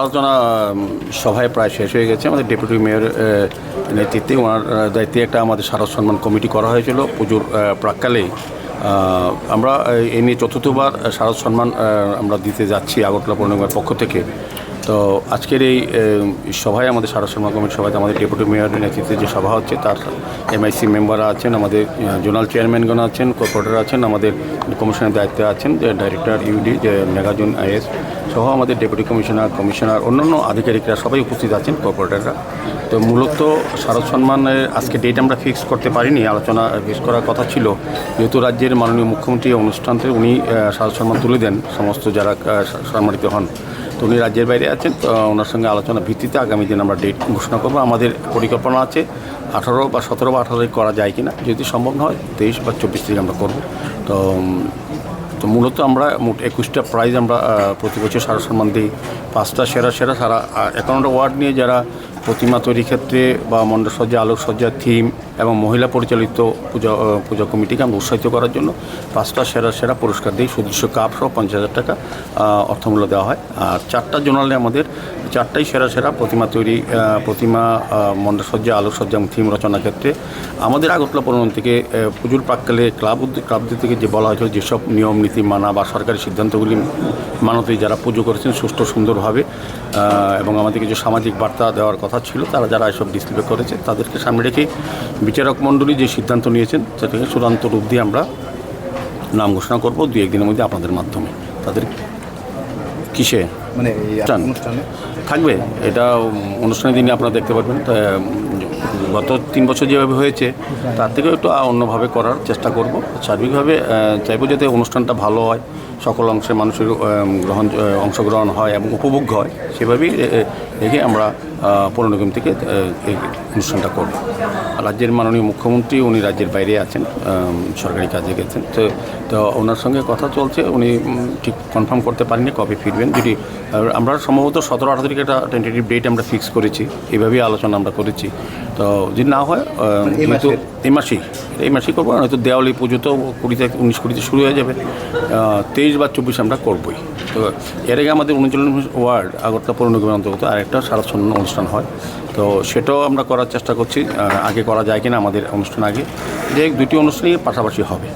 আলোচনা সভায় প্রায় শেষ হয়ে গেছে। আমাদের ডেপুটি মেয়র নেতৃত্বে ওনার দায়িত্বে একটা আমাদের শারদ সম্মান কমিটি করা হয়েছিল পুজোর আহ, প্রাককালেই। আমরা এই নিয়ে চতুর্থবার শারদ সম্মান আমরা দিতে যাচ্ছি আগরতলা পৌরনিগমের পক্ষ থেকে। তো আজকের এই সভায় আমাদের শারদ সম্মান কমিটির সভায় আমাদের ডেপুটি মেয়র নেতৃত্বে যে সভা হচ্ছে তার এমআইসি মেম্বাররা আছেন আমাদের জোনাল চেয়ারম্যানগণ আছেন কর্পোরেটর আছেন আমাদের কমিশনের দায়িত্বে আছেন ডাইরেক্টর ইউডি যে মেগাজুন আইএস সহ আমাদের ডেপুটি কমিশনার কমিশনার, অন্যান্য আধিকারিকরা সবাই উপস্থিত আছেন কর্পোরেটররা তো মূলত শারদ সম্মানের আজকে ডেট আমরা ফিক্স করতে পারিনি, আলোচনা ফিক্স করার কথা ছিল। যেহেতু রাজ্যের মাননীয় মুখ্যমন্ত্রী অনুষ্ঠানতে উনি শারদ সম্মান তুলে দেন, সমস্ত যারা সম্মানিত হন। তো উনি রাজ্যের বাইরে আছেন, তো ওনার সঙ্গে আলোচনা ভিত্তিতে আগামী দিন আমরা ডেট ঘোষণা করব। আমাদের পরিকল্পনা আছে আঠারো বা সতেরো বা আঠারোই করা যায় কিনা, যদি সম্ভব হয়, তেইশ বা চব্বিশ তারিখ আমরা করব। তো তো মূলত আমরা মোট একুশটা প্রাইজ আমরা প্রতি বছর সারা সম্মান দিই। পাঁচটা সেরা সেরা সারা একাউন্ট অ্যাওয়ার্ড নিয়ে যারা প্রতিমা তৈরির ক্ষেত্রে বা মণ্ডসজ্জা আলোকসজ্জার থিম এবং মহিলা পরিচালিত পূজা পূজা কমিটিকে আমরা উৎসাহিত করার জন্য পাঁচটা সেরা সেরা পুরস্কার দিই সুদৃশ্য কাপ সহ পঞ্চাশ হাজার টাকা অর্থমূল্য দেওয়া হয়। আর চারটা জোনালে আমাদের চারটাই সেরা সেরা প্রতিমা তৈরি প্রতিমা আহ, মণ্ডপসজ্জা আলোকসজ্জা এবং থিম রচনার ক্ষেত্রে আমাদের আগরতলা পরিবহন থেকে পুজোর প্রাককালে ক্লাব ক্লাবদের থেকে যে বলা হয়েছিল যেসব নিয়ম নীতি মানা বা সরকারি সিদ্ধান্তগুলি মানতে যারা পুজো করেছেন সুষ্ঠু সুন্দরভাবে এবং আমাদের কিছু সামাজিক বার্তা দেওয়ার কথা ছিল তারা যারা এসব ডিসপ্লে করেছে তাদেরকে সামনে রেখে বিচারক মণ্ডলী যে সিদ্ধান্ত নিয়েছেন সেটাকে চূড়ান্ত রূপ দিয়ে আমরা নাম ঘোষণা করব দু একদিনের মধ্যে আপনাদের মাধ্যমে। তাদের কিসে মানে থাকবে। এটা অনুষ্ঠানের দিনে আপনারা দেখতে পারবেন। গত তিন বছর যেভাবে হয়েছে, তার থেকেও একটু অন্যভাবে করার চেষ্টা করব। সার্বিকভাবে চাইব যাতে অনুষ্ঠানটা ভালো হয়, সকল অংশে মানুষের গ্রহণ অংশগ্রহণ হয় এবং উপভোগ্য হয়, সেভাবেই রেখে আমরা পৌর নিগম থেকে অনুষ্ঠানটা করব। রাজ্যের মাননীয় মুখ্যমন্ত্রী, উনি রাজ্যের বাইরে আছেন সরকারি কাজে গেছেন, তো তো ওনার সঙ্গে কথা চলছে, উনি ঠিক কনফার্ম করতে পারেননি কবে ফিরবেন। যদি আমরা সম্ভবত সতেরো আঠারো তারিখে একটা টেন্টেটিভ ডেট আমরা ফিক্স করেছি এইভাবেই আলোচনা আমরা করেছি। তো যদি না হয় আহ, এই মাসেই এই মাসেই করব আর হয়তো দেওয়ালি পুজো তো কুড়ি থেকে উনিশ কুড়িতে শুরু হয়ে যাবে। তেইশ বা চব্বিশ আমরা করবোই। তো এর আগে আমাদের উনচল্লিশ ওয়ার্ড আগরতলা পৌর নিগমের অন্তর্গত আরেকটা সারা সম্মান অনুষ্ঠান হয়। তো সেটাও আমরা করার চেষ্টা করছি। আগে করা যায় কিনা আমাদের অনুষ্ঠান আগে। যে দুটি অনুষ্ঠানই পাশাপাশি হবে।